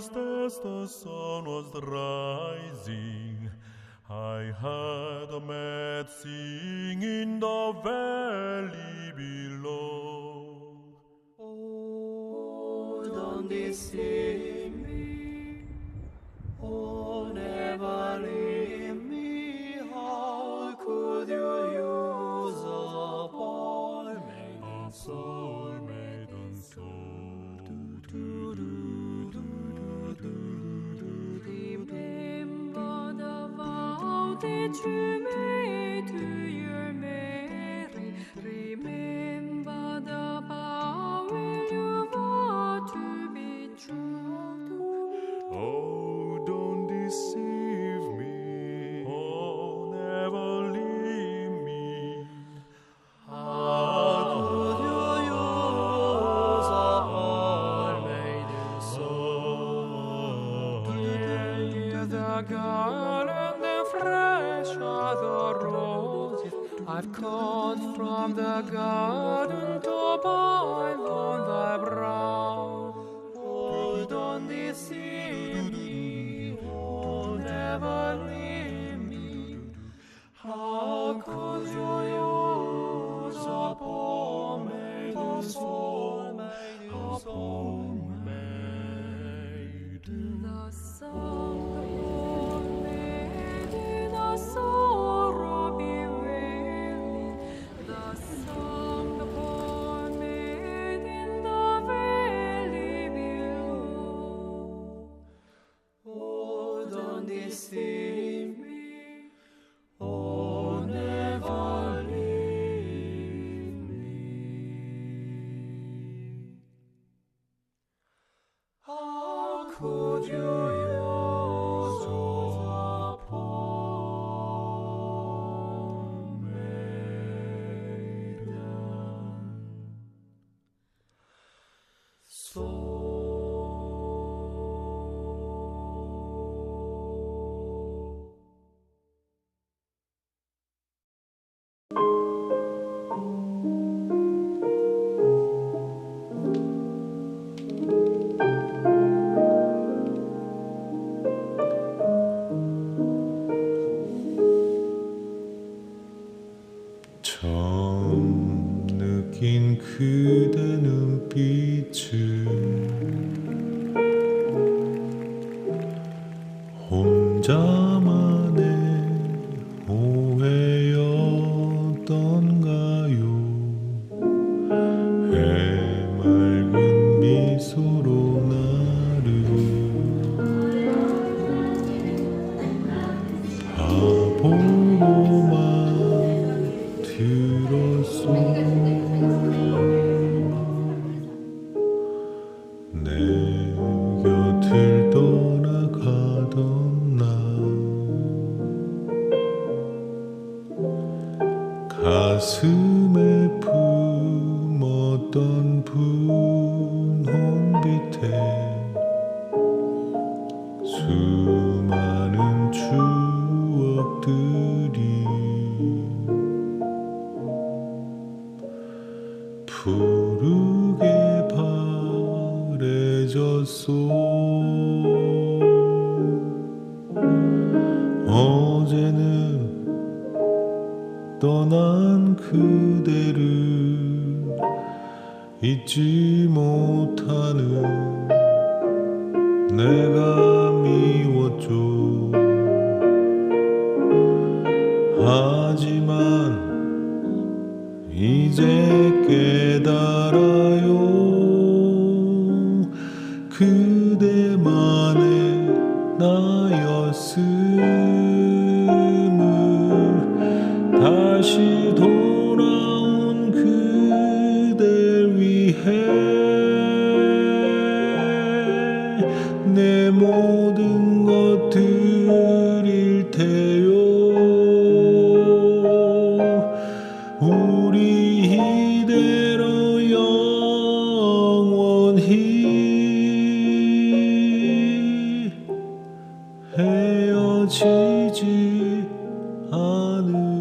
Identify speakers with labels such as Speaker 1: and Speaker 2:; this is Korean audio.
Speaker 1: just as the sun was rising, I heard a mad singing in the valley
Speaker 2: I've cut from the garden to bind on thy brow. Oh, don't deceive you.
Speaker 1: 느낀 그대 눈빛은 혼자만의 오해였던가요? 해맑은 미소로 품었던 분홍빛에 수많은 추억들이 푸르게 바래졌소. 어제는 떠난 그대를 잊지 못하는 내가 미웠죠 하지만 이제 깨달아요. 그대만의 나였음 Amen.